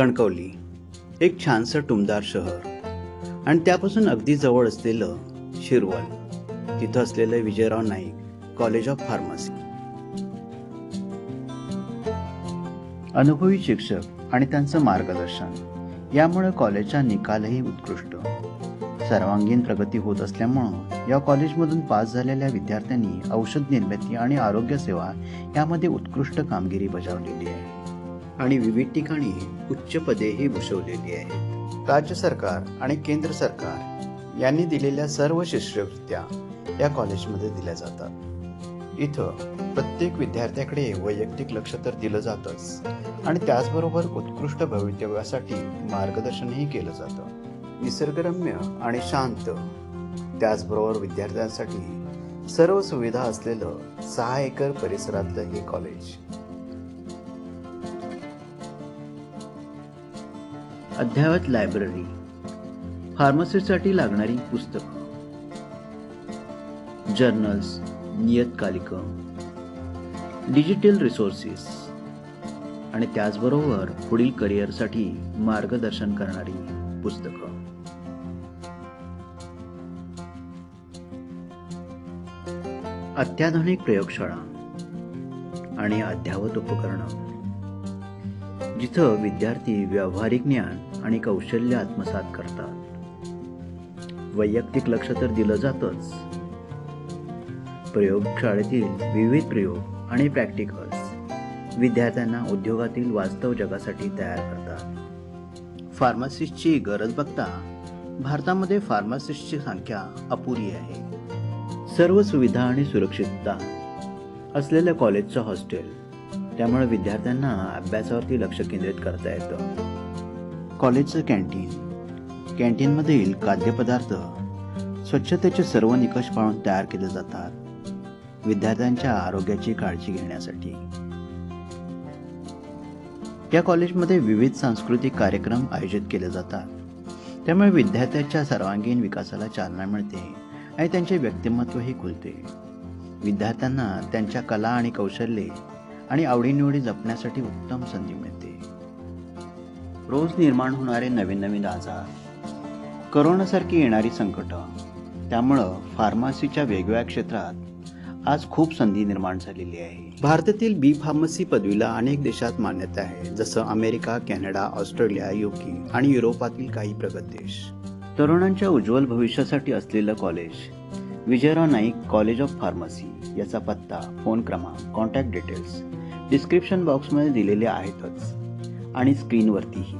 कणकवली एक छानसं टुमदार शहर. आणि त्यापासून अगदी जवळ असलेलं शिरवल तिथं असलेलं Vijayrao Naik College of Pharmacy अनुभवी शिक्षक आणि त्यांचं मार्गदर्शन. यामुळे कॉलेजचा निकालही उत्कृष्ट. सर्वांगीण प्रगती होत असल्यामुळं या कॉलेजमधून पास झालेल्या विद्यार्थ्यांनी औषध निर्मिती आणि आरोग्य सेवा यामध्ये उत्कृष्ट कामगिरी बजावलेली आहे. आणि विविध ठिकाणी उच्च पदेही भूषवलेली आहेत. राज्य सरकार आणि केंद्र सरकार यांनी दिलेल्या सर्व शिष्यवृत्त्या या कॉलेजमध्ये दिल्या जातात. इथं प्रत्येक विद्यार्थ्याकडे वैयक्तिक लक्ष तर दिलं जातंच आणि त्याचबरोबर उत्कृष्ट भवितव्यासाठी मार्गदर्शनही केलं जातं. निसर्गरम्य आणि शांत त्याचबरोबर विद्यार्थ्यांसाठी सर्व सुविधा असलेलं सहा एकर परिसरातलं हे कॉलेज अद्ययावत लायब्ररी. फार्मसीसाठी लागणारी पुस्तकं. जर्नल्स नियतकालिक. Digital resources. आणि त्याचबरोबर पुढील करिअरसाठी मार्गदर्शन करणारी पुस्तकं. अत्याधुनिक प्रयोगशाळा आणि अद्यावत उपकरणं. जिथं विद्यार्थी व्यावहारिक ज्ञान आणि कौशल्य आत्मसात करतात. वैयक्तिक लक्ष तर दिलं जातच. प्रयोगशाळेतील विविध प्रयोग आणि प्रॅक्टिकल्स विद्यार्थ्यांना उद्योगातील वास्तव जगासाठी तयार करतात. फार्मासिस्टची गरज बघता भारतामध्ये फार्मासिस्टची संख्या अपुरी आहे. सर्व सुविधा आणि सुरक्षितता असलेल्या कॉलेजचं हॉस्टेल त्यामुळे विद्यार्थ्यांना अभ्यासावरती लक्ष केंद्रित करता येतं. कॉलेजचं कॅन्टीन. कॅन्टीनमधील खाद्यपदार्थ स्वच्छतेचे सर्व निकष पाळून तयार केले जातात. विद्यार्थ्यांच्या आरोग्याची काळजी घेण्यासाठी. या कॉलेजमध्ये विविध सांस्कृतिक कार्यक्रम आयोजित केले जातात. त्यामुळे विद्यार्थ्यांच्या सर्वांगीण विकासाला चालना मिळते आणि त्यांचे व्यक्तिमत्वही खुलते. विद्यार्थ्यांना त्यांच्या कला आणि कौशल्ये आणि आवडीनिवडी जपण्यासाठी उत्तम संधी मिळते. रोज निर्माण होणारे नवीन नवीन आजार करोनासारखी येणारी संकटं त्यामुळं फार्मसीच्या वेगवेगळ्या क्षेत्रात आज खूप संधी निर्माण झालेली आहे. भारतातील बी फार्मसी पदवीला अनेक देशात मान्यता आहे जसं अमेरिका कॅनडा ऑस्ट्रेलिया युके आणि युरोपातील काही प्रगत देश. तरुणांच्या उज्ज्वल भविष्यासाठी असलेलं college Vijayrao Naik College of Pharmacy याचा पत्ता फोन क्रमांक कॉन्टॅक्ट डिटेल्स डिस्क्रिप्शन बॉक्समध्ये दिलेले आहेतच. आणि स्क्रीनवरतीही